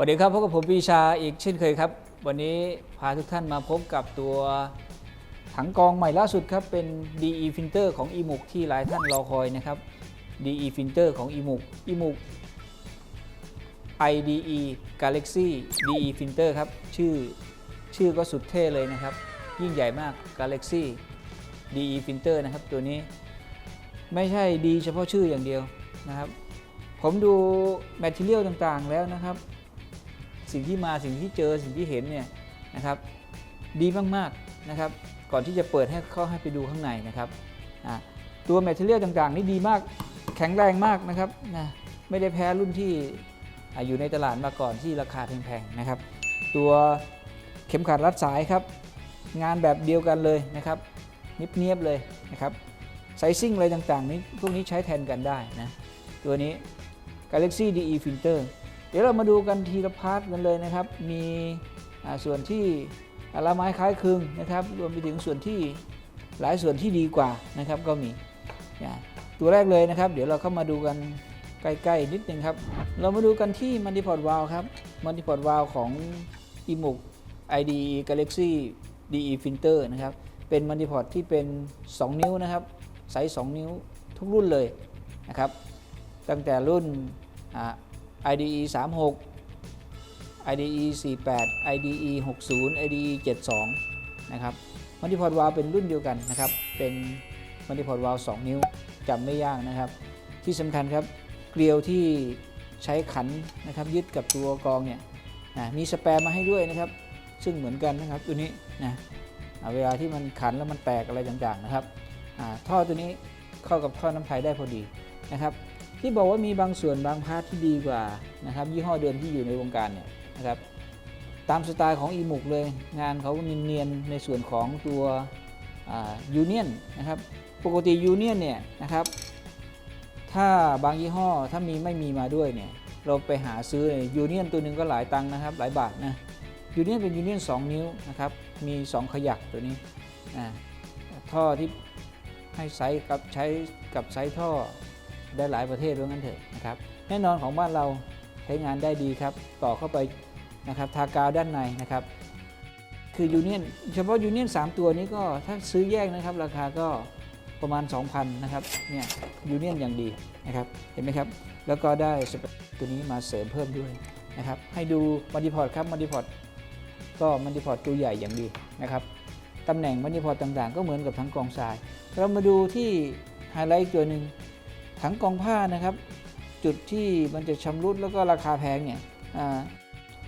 สวัสดีครับพบกับผมปีชาอีกเช่นเคยครับ วันนี้พาทุกท่านมาพบกับตัวถังกองใหม่ล่าสุดครับ เป็น DE Filter ของ e m u k ที่หลายท่านรอคอยนะครับ DE Filter ของ e m u k e m u k IDE Galaxy DE Filter ครับ ชื่อชื่อก็สุดเท่เลยนะครับ ยิ่งใหญ่มาก Galaxy DE Filter นะครับ ตัวนี้ไม่ใช่ดีเฉพาะชื่ออย่างเดียวนะครับ ผมดูแมทเทียลต่างๆแล้วนะครับ สิ่งที่มาสิ่งที่เจอสิ่งที่เห็นเนี่ยนะครับดีมากๆนะครับก่อนที่จะเปิดให้เข้าให้ไปดูข้างในนะครับตัวแมทเทเรียลต่างๆ นี่ดีมากแข็งแรงมากนะครับนะไม่ได้แพ้รุ่นที่อ่าอยู่ในตลาดมาก่อนที่ราคาแพงๆนะครับ ตัวเข็มขัดรัดสายครับ งานแบบเดียวกันเลยนะครับเนียบๆเลยนะครับไซซิ่งอะไรต่างๆนี้พวกนี้ใช้แทนกันได้นะตัวนี้ Galaxy DE Filter เดี๋ยวเรามาดูกันทีละพาร์ทกันเลยนะครับ มีส่วนที่ละไม้คล้ายคลึงนะครับ รวมไปถึงส่วนที่หลายส่วนที่ดีกว่านะครับก็มี ตัวแรกเลยนะครับ เดี๋ยวเราเข้ามาดูกันใกล้ๆนิดนึงครับ เรามาดูกันที่มั l ติพอร์ตวาลครับมั l ติพอร์ตวาลของ e m u k IDE Galaxy DE Filter นะครับ เป็นมั l ติพอร์ตที่เป็น 2 นิ้วนะครับไซส์2นิ้วทุกรุ่นเลยนะครับ ตั้งแต่รุ่น IDE 36 IDE 48 IDE 60 IDE 72 นะครับมัลติพอร์ตวาลเป็นรุ่นเดียวกันนะครับ เป็นมัลติพอร์ตวาล2นิ้วจำไม่ยากนะครับ ที่สำคัญครับ เกลียวที่ใช้ขันนะครับยึดกับตัวกรองเนี่ยนะมีสแปรมาให้ด้วยนะครับ ซึ่งเหมือนกันนะครับตัวนี้นะเวลาที่มันขันแล้วมันแตกอะไรต่างๆนะครับอ่าท่อตัวนี้เข้ากับท่อน้ำไทยได้พอดีนะครับ ที่บอกว่ามีบางส่วนบางพาร์ทที่ดีกว่านะครับยี่ห้อเดิมที่อยู่ในวงการเนี่ยนะครับตามสไตล์ของอีมุกเลยงานเขาเนียนๆในส่วนของตัวยูเนียนนะครับปกติยูเนียนเนี่ยนะครับถ้าบางยี่ห้อถ้ามีไม่มีมาด้วยเนี่ยเราไปหาซื้อยูเนียนตัวหนึ่งก็หลายตังค์นะครับหลายบาทนะยูเนียนเป็นยูเนียน2นิ้วนะครับมี 2 ขยักตัวนี้อ่าท่อที่ให้ไซส์กับใช้กับไซส์ท่อ ได้หลายประเทศว่างั้นเถอะนะครับแน่นอนของบ้านเราใช้งานได้ดีครับ ต่อเข้าไปนะครับทากาวด้านในนะครับ คือยูเนียนเฉพาะยูเนียน3ตัวนี้ก็ถ้าซื้อแยกนะครับ ราคาก็ประมาณ 2,000นะครับเนี่ยยูเนียนอย่างดีนะครับเห็นไหมครับ แล้วก็ได้สเปตัวนี้มาเสริมเพิ่มด้วยนะครับ ให้ดูมัลติพอร์ตครับมัลติพอร์ตก็มัลติพอร์ตตัวใหญ่อย่างดีนะครับตำแหน่งมัลติพอร์ตต่างๆ ก็เหมือนกับทั้งกองทราย เรามาดูที่ไฮไลท์ตัวหนึ่ง ถังกองผ้านะครับ จุดที่มันจะชำรุดแล้วก็ราคาแพงเนี่ย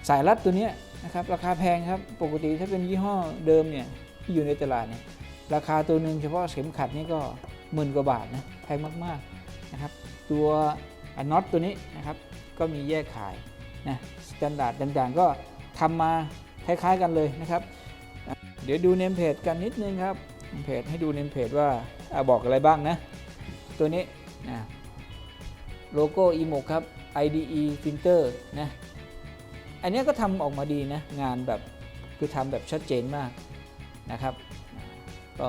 สายรัดตัวนี้นะครับราคาแพงครับปกติถ้าเป็นยี่ห้อเดิมเนี่ยที่อยู่ในตลาดเนี่ยราคาตัวหนึ่งเฉพาะเข็มขัดนี่ก็หมื่นกว่าบาทนะแพงมากๆนะครับตัวน็อตตัวนี้นะครับก็มีแยกขายนะสแตนดาร์ดต่างๆก็ทำมาคล้ายๆกันเลยนะครับ เดี๋ยวดูเนมเพจกันนิดนึงครับเพจให้ดูเนมเพจว่าอบอกอะไรบ้างนะ ตัวนี้ นะโลโก้ e m o ครับ IDE Filter นะอันนี้ก็ทำออกมาดีนะ งานแบบคือทำแบบชัดเจนมากนะครับก็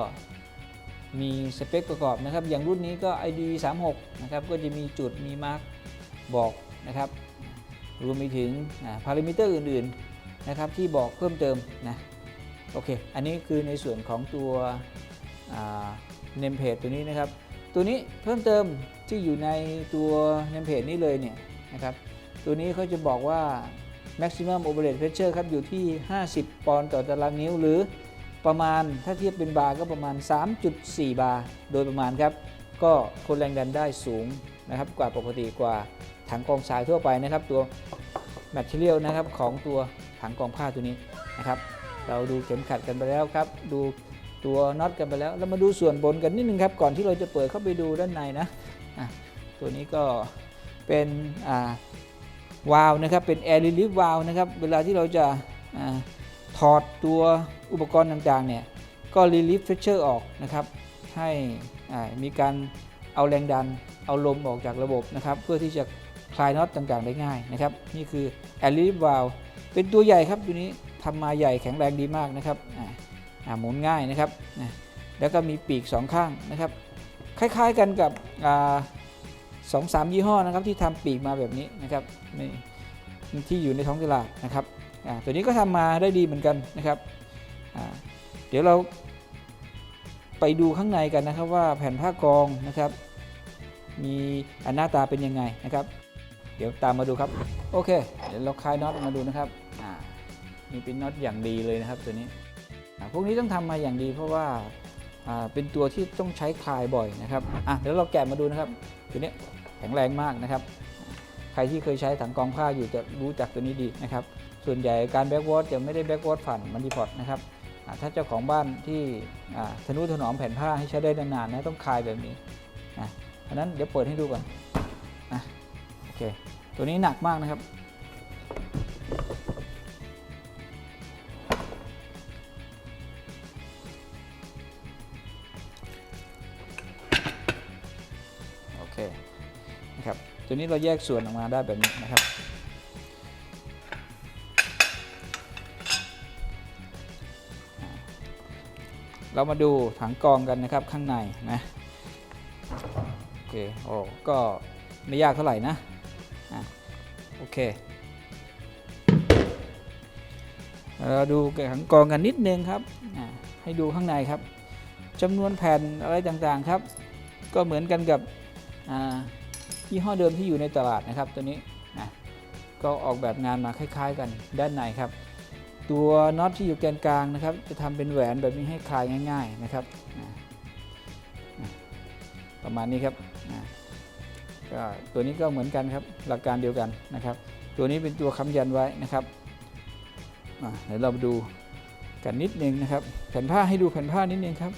มีสเปคประกอบนะครับ อย่างรุ่นนี้ก็ IDE 36นะครับก็จะมีจุดมีมาร์กบอกนะครับรวมไปถึงพารามิเตอร์อื่นๆนะครับที่บอกเพิ่มเติมนะโอเค อันนี้คือในส่วนของตัวเนมเพจตัวนี้นะครับ ตัวนี้เพิ่มเติมที่อยู่ในตัวเนมเพจนี้เลยเนี่ยนะครับตัวนี้เขาจะบอกว่า maximum overhead pressure ครับอยู่ที่ 50 ปอนด์ต่อตารางนิ้ว หรือประมาณถ้าเทียบเป็นบาร์ก็ประมาณ 3.4 บาร์โดยประมาณครับ ก็ทนแรงดันได้สูงนะครับ กว่าปกติกว่าถังกองทรายทั่วไปนะครับ ตัว material นะครับของตัวถังกองผ้าตัวนี้นะครับ เราดูเข็มขัดกันไปแล้วครับ ดู ตัวน็อตกันไปแล้ว เรามาดูส่วนบนกันนิดนึงครับ ก่อนที่เราจะเปิดเข้าไปดูด้านในนะะตัวนี้ก็เป็นวาล์วนะครับ เป็น air relief valve นะครับ เวลาที่เราจะอาถอดตัวอุปกรณ์ต่างๆเนี่ย ก็ relief pressure ออกนะครับ ให้มีการเอาแรงดัน เอาลมออกจากระบบนะครับ เพื่อที่จะคลายน็อตต่างๆได้ง่ายนะครับ นี่คือ air relief valve เป็นตัวใหญ่ครับตัวนี้ทำมาใหญ่แข็งแรงดีมากนะครับ หมุนง่ายนะครับนะแล้วก็มีปีกสองข้างนะครับ คล้ายๆกันกับสองสามยี่ห้อนะครับที่ทำปีกมาแบบนี้นะครับนี่ที่อยู่ในท้องตลาดนะครับตัวนี้ก็ทำมาได้ดีเหมือนกันนะครับเดี๋ยวเราไปดูข้างในกันนะครับว่าแผ่นผ้ากองนะครับ มีอันหน้าตาเป็นยังไงนะครับ เดี๋ยวตามมาดูครับโอเค เดี๋ยวเราคลายน็อตมาดูนะครับนี่เป็นน็อตอย่างดีเลยนะครับตัวนี้ พวกนี้ต้องทำมาอย่างดีเพราะว่าเป็นตัวที่ต้องใช้คลายบ่อยนะครับอะเดี๋ยวเราแกะมาดูนะครับตัวนี้แข็งแรงมากนะครับ ใครที่เคยใช้ถังกองผ้าอยู่จะรู้จักตัวนี้ดีนะครับ ส่วนใหญ่การแบ็กวอตจะไม่ได้แบ็กวอตผ่านมันดีพอร์ตนะครับถ้าเจ้าของบ้านที่ทนุถนอมแผ่นผ้าให้ใช้ได้นานๆนะต้องคลายแบบนี้นะเพราะนั้นเดี๋ยวเปิดให้ดูก่อนอะโอเคตัวนี้หนักมากนะครับ ตัวนี้เราแยกส่วนออกมาได้แบบนี้นะครับ เรามาดูถังกรองกันนะครับข้างในนะโอเคโอ้ก็ไม่ยากเท่าไหร่นะอะโอเคเราดูถังกรองกันนิดนึงครับให้ดูข้างในครับจำนวนแผ่นอะไรต่างๆครับ ก็เหมือนกันกับอ่า ยี่ห้อเดิมที่อยู่ในตลาดนะครับ ตัวนี้นะก็ออกแบบงานมาคล้าย ๆ กันด้านในครับ ตัวน็อตที่อยู่แกนกลางนะครับ จะทำเป็นแหวนแบบนี้ให้คลายง่าย ๆนะครับนะประมาณนี้ครับนะก็ตัวนี้ก็เหมือนกันครับหลักการเดียวกันนะครับ ตัวนี้เป็นตัวค้ำยันไว้นะครับเดี๋ยวเรามาดูกันนิดนึงนะครับ แผ่นผ้าให้ดูแผ่นผ้านิดนึงครับ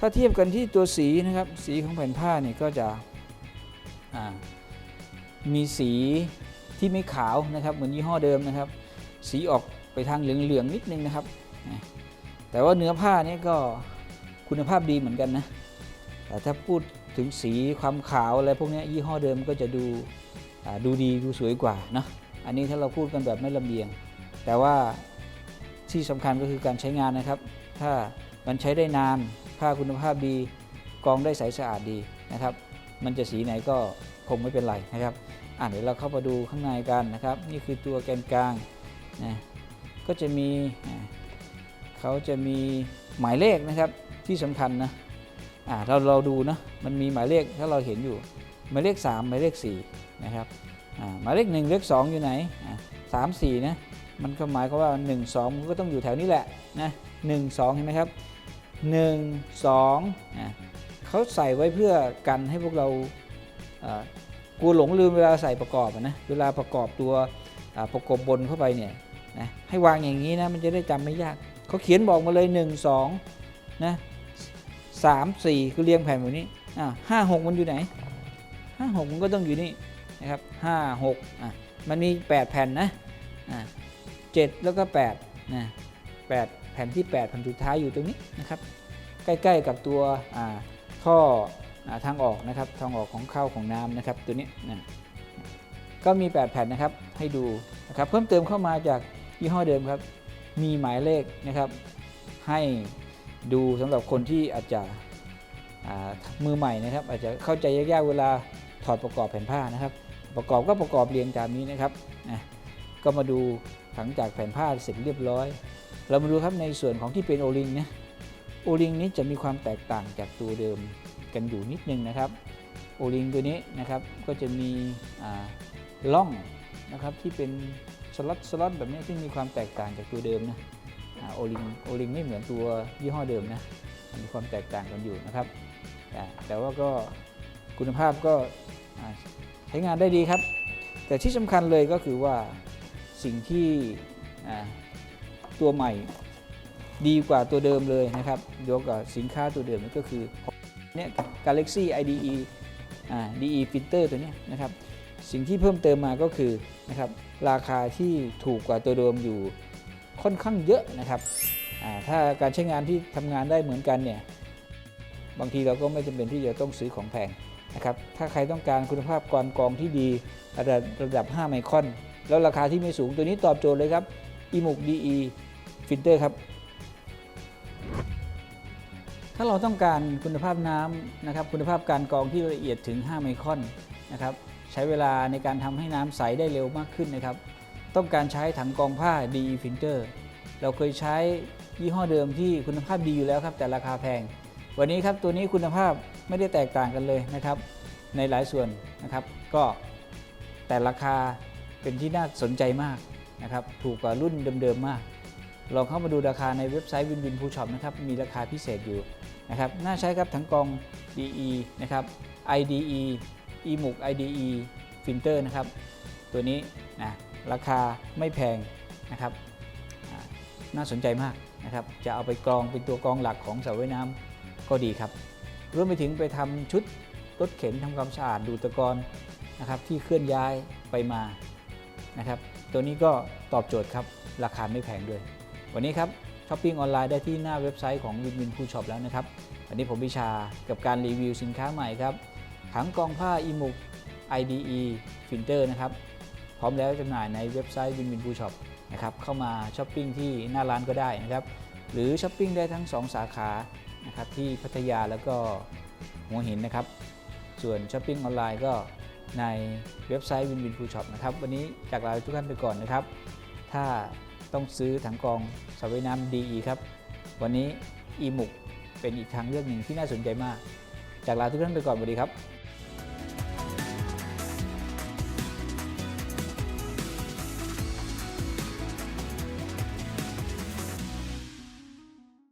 ถ้าเทียบกันที่ตัวสีนะครับ สีของแผ่นผ้าเนี่ยก็จะ มีสีที่ไม่ขาวนะครับเหมือนยี่ห้อเดิมนะครับ สีออกไปทางเหลืองๆนิดนึงนะครับ แต่ว่าเนื้อผ้านี่ก็คุณภาพดีเหมือนกันนะ แต่ถ้าพูดถึงสีความขาวอะไรพวกนี้ยี่ห้อเดิมก็จะดูดูดีดูสวยกว่าเนะอันนี้ถ้าเราพูดกันแบบไม่ลำเอียง แต่ว่าที่สำคัญก็คือการใช้งานนะครับ ถ้ามันใช้ได้นานผ้าคุณภาพดีกองได้ใสสะอาดดีนะครับ มันจะสีไหนก็คงไม่เป็นไรนะครับอะเดี๋ยวเราเข้ามาดูข้างในกันนะครับ นี่คือตัวแกนกลางนะก็จะมีเขาจะมีหมายเลขนะครับที่สำคัญนะอ่าเราเราดูนะมันมีหมายเลขถ้าเราเห็นอยู่ หมายเลข 3 หมายเลข4นะครับอ่าหมายเลข 1 เลข 2 อยู่ไหนอ่าสามสี่นะมันก็หมายความว่า 1 2 มันก็ต้องอยู่แถวนี้แหละนะหนึ่งสองเห็นไหมครับ1 2อะ เขาใส่ไว้เพื่อกันให้พวกเรากลัวหลงลืมเวลาใส่ประกอบนะเวลาประกอบตัวประกอบบนเข้าไปเนี่ยนะให้วางอย่างนี้นะมันจะได้จำไม่ยากเขาเขียนบอกมาเลย 1 2นะสามสี่คือเรียงแผ่นแบบนี้อ่าห้าหกมันอยู่ไหนห้าหกมันก็ต้องอยู่นี่นะครับห้าหกอะมันมี8แผ่นนะอ่าเจ็ดแล้วก็8นะแปดแผ่นที่8แผ่นสุดท้ายอยู่ตรงนี้นะครับใกล้ๆกับตัวอ่า ท่ออทางออกนะครับทางออกของเข้าของน้ำนะครับตัวนี้นะก็มี 8 แผ่นนะครับให้ดูนะครับเพิ่มเติมเข้ามาจากยี่ห้อเดิมครับ มีหมายเลขนะครับ ให้ดูสำหรับคนที่อาจจะมือใหม่นะครับ อาจจะเข้าใจยากๆเวลาถอดประกอบแผ่นผ้านะครับ ประกอบก็ประกอบเรียงตามนี้นะครับนะก็มาดูหลังจากแผ่นผ้าเสร็จเรียบร้อย เรามาดูครับในส่วนของที่เป็นโอลิงนะ โอลิงนี้จะมีความแตกต่างจากตัวเดิมกันอยู่นิดนึงนะครับ โอลิงตัวนี้นะครับก็จะมีล่องนะครับที่เป็นสล็อตสล็อตแบบนี้ที่มีความแตกต่างจากตัวเดิมนะโอลิงโอลิงไม่เหมือนตัวยี่ห้อเดิมนะมีความแตกต่างกันอยู่นะครับ แต่ว่าก็คุณภาพก็ใช้งานได้ดีครับ แต่ที่สำคัญเลยก็คือว่าสิ่งที่ตัวใหม่ ดีกว่าตัวเดิมเลยนะครับยกกับสินค้าตัวเดิมนี่ก็คือเนี่ย Galaxy IDE อ่า DE Printer ตัวนี้นะครับ สิ่งที่เพิ่มเติมมาก็คือนะครับราคาที่ถูกกว่าตัวเดิมอยู่ค่อนข้างเยอะนะครับอ่าถ้าการใช้งานที่ทำงานได้เหมือนกันเนี่ยบางทีเราก็ไม่จำเป็นที่จะต้องซื้อของแพงนะครับ ถ้าใครต้องการคุณภาพกรกองที่ดีระดับระดับ 5 ไมครอน แล้วราคาที่ไม่สูงตัวนี้ตอบโจทย์เลยครับ e m u k DE ฟิลเตอร์ครับ ถ้าเราต้องการคุณภาพน้ำนะครับคุณภาพการกรองที่ละเอียดถึง 5 ไมครอนนะครับใช้เวลาในการทำให้น้ำใสได้เร็วมากขึ้นนะครับ ต้องการใช้ถังกรองผ้า DE Filter เราเคยใช้ยี่ห้อเดิมที่คุณภาพดีอยู่แล้วครับ แต่ราคาแพง วันนี้ครับตัวนี้คุณภาพไม่ได้แตกต่างกันเลยนะครับ ในหลายส่วนนะครับ ก็แต่ราคาเป็นที่น่าสนใจมากนะครับ ถูกกว่ารุ่นเดิมๆมากลองเข้ามาดูราคาในเว็บไซต์วินวินพูช็อปนะครับ มีราคาพิเศษอยู่ นะครับน่าใช้ครับทั้งกรอง DE นะครับ IDE eMUC IDE Filter นะครับ ตัวนี้นะราคาไม่แพงนะครับน่าสนใจมากนะครับ จะเอาไปกรองเป็นตัวกรองหลักของสระว่ายน้ำก็ดีครับ รวมไปถึงไปทำชุดรถเข็นทำความสะอาดดูดตะกอนนะครับที่เคลื่อนย้ายไปมานะครับ ตัวนี้ก็ตอบโจทย์ครับ ราคาไม่แพงด้วย วันนี้ครับ ช้อปปิ้งออนไลน์ได้ที่หน้าเว็บไซต์ของวินวินคูช็อปแล้วนะครับ วันนี้ผมพิชากับการรีวิวสินค้าใหม่ครับ ถังกองผ้าอิมุก IDE Filter นะครับ พร้อมแล้วจำหน่ายในเว็บไซต์วินวินคูช็อปนะครับ เข้ามาช้อปปิ้งที่หน้าร้านก็ได้นะครับ หรือช้อปปิ้งได้ทั้ง 2 สาขานะครับที่พัทยาแล้วก็หัวหินนะครับ ส่วนช้อปปิ้งออนไลน์ก็ในเว็บไซต์วินวินฟูช็อปนะครับ วันนี้จากลาทุกท่านไปก่อนนะครับ ถ้า ต้องซื้อถังกรองสระว่ายน้ำดีครับ วันนี้อีมุกเป็นอีกทางเลือกหนึ่งที่น่าสนใจมาก จากลาทุกท่านไปก่อนสวัสดีครับ